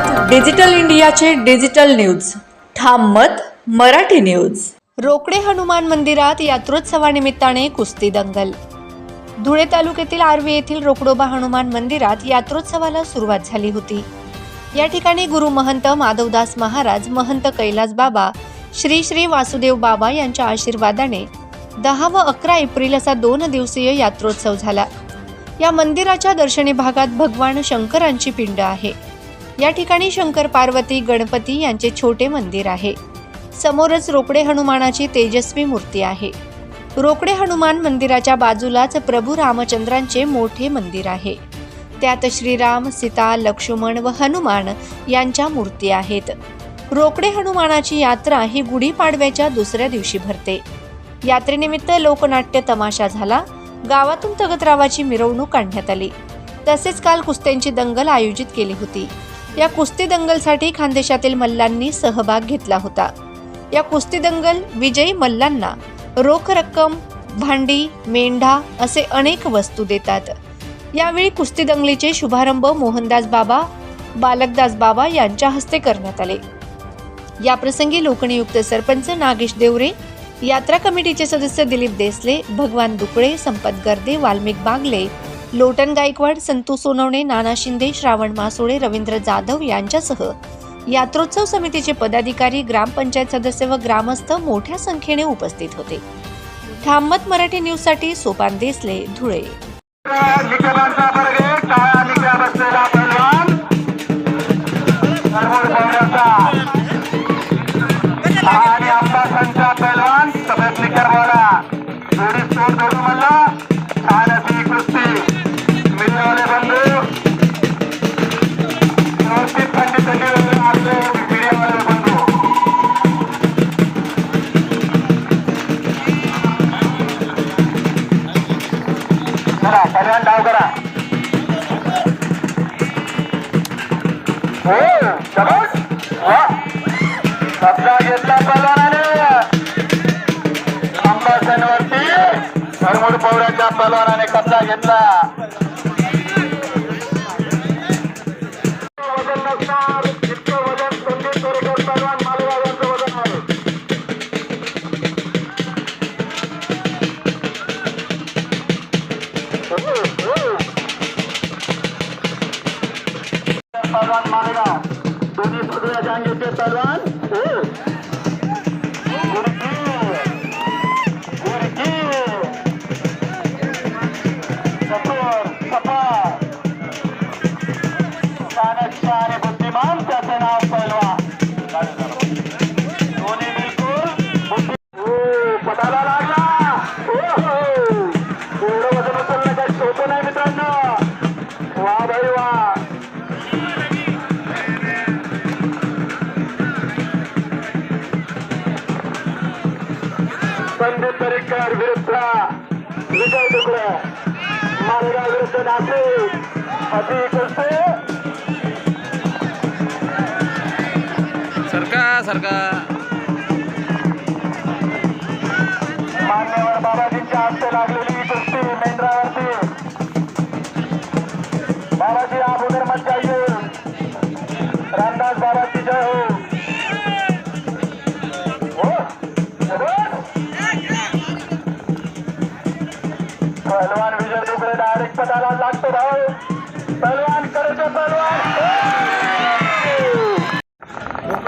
आहात डिजिटल इंडियाचे digital news. ठाम मत मराठी न्यूज. रोकडे हनुमान मंदिरात यात्रोत्सवानिमित्ताने कुस्ती दंगल. धुळे तालुक्यातील आर्वी येथील रोकडोबा हनुमान मंदिरात यात्रोत्सवाला सुरुवात झाली होती. या ठिकाणी गुरु महंत माधवदास महाराज महंत कैलास बाबा श्री श्री वासुदेव बाबा यांच्या आशीर्वादाने दहा व अकरा एप्रिल असा दोन दिवसीय यात्रोत्सव झाला. या मंदिराच्या दर्शनी भागात भगवान शंकरांची पिंड आहे. या ठिकाणी शंकर पार्वती गणपती यांचे छोटे मंदिर आहे. समोरच रोकडे हनुमानाची तेजस्वी मूर्ती आहे. रोकडे हनुमान मंदिराच्या बाजूलाच प्रभू रामचंद्रांचे मोठे मंदिर आहे. त्यात श्रीराम सीता लक्ष्मण व हनुमान यांच्या मूर्ती आहेत. रोकडे हनुमानाची यात्रा ही गुढीपाडव्याच्या दुसऱ्या दिवशी भरते. यात्रेनिमित्त लोकनाट्य तमाशा झाला. गावातून तगतरावाची मिरवणूक काढण्यात आली. तसेच काल कुस्त्यांची दंगल आयोजित केली होती. या कुस्ती दंगलसाठी खानदेशातील मल्लांनी सहभाग घेतला होता. या कुस्ती दंगल विजयी मल्लांना रोख रक्कम भांडी मेंढा असे अनेक वस्तू देतात. यावेळी कुस्ती दंगलीचे शुभारंभ मोहनदास बाबा बालकदास बाबा यांच्या हस्ते करण्यात आले. याप्रसंगी लोकनियुक्त सरपंच नागेश देवरे यात्रा कमिटीचे सदस्य दिलीप देसले भगवान दुकळे संपत गर्दे वाल्मिक बागले लोटन गायकवाड संतू सोनवणे नाना शिंदे श्रावण मासोळे रवींद्र जाधव यांच्यासह यात्रोत्सव समितीचे पदाधिकारी ग्रामपंचायत सदस्य व ग्रामस्थ मोठ्या संख्येने उपस्थित होते. ठाममत मराठी न्यूजसाठी सोपान देसले धुळे. కూడా పదిహేను డావు కూడా ఓ జబోస్ వా సబ్దా ఎట్లా పల్లోనే అంబాసన్ सगळ्या पहलवान संदीप परिकर विरुद्ध विजय डुकरे मालेगाव विरुद्ध नाशिक. अति कुस्ती सरका सरका. डुकरे पदाला लागतो भाऊ पहलवान करतो पहलवान.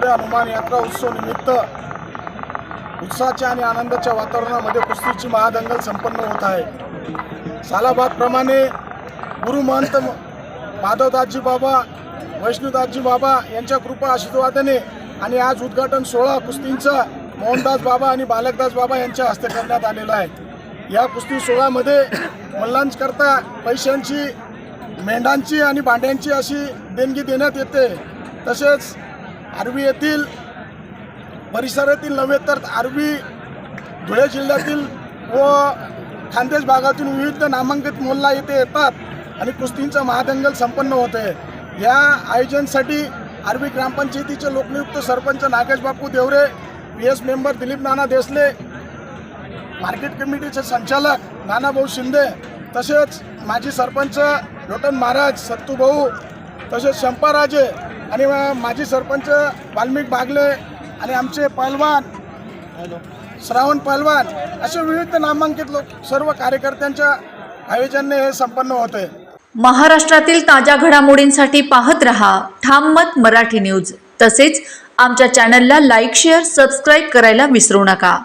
हनुमान यात्रा उत्सव निमित्त उत्साहाच्या आणि आनंदाच्या वातावरणामध्ये कुस्तीची महादंगल संपन्न होत आहे. सालाबादप्रमाणे गुरु महंत माधवदासजी बाबा वैष्णुदासजी बाबा यांच्या कृपा आशीर्वादाने आणि आज उद्घाटन सोहळा कुस्तींचा मोहनदास बाबा आणि बालकदास बाबा यांच्या हस्ते करण्यात आलेला आहे. या कुस्ती सोहळ्यामध्ये मल्लांकरता पैशांची मेंढांची आणि भांड्यांची अशी देणगी देण्यात येते. तसेच आर्वी येथील परिसरातील नव्हे तर आर्वी धुळे जिल्ह्यातील व खानदेश भागातून विविध नामांकित मोल्ला येथे येतात आणि कुस्तींचं महादंगल संपन्न होते. या आयोजनासाठी आर्वी ग्रामपंचायतीचे लोकनियुक्त sarpanch Nagesh Bapu Deore P S member Dilip Nana Desale market कमिटीचे संचालक नानाभाऊ शिंदे तसेच माजी सरपंच लोटन महाराज सत्तूभाऊ तसेच शंपाराजे आणि माजी सरपंच वाल्मिक बागले आणि आमचे पहलवान श्रावण पहलवान असे विविध नामांकित लोक सर्व कार्यकर्त्यांच्या आयोजनाने हे संपन्न होते. महाराष्ट्रातील ताज्या घडामोडींसाठी पाहत रहा ठाम मत मराठी न्यूज. तसेच आमच्या चॅनलला लाईक शेअर सबस्क्राईब करायला विसरू नका.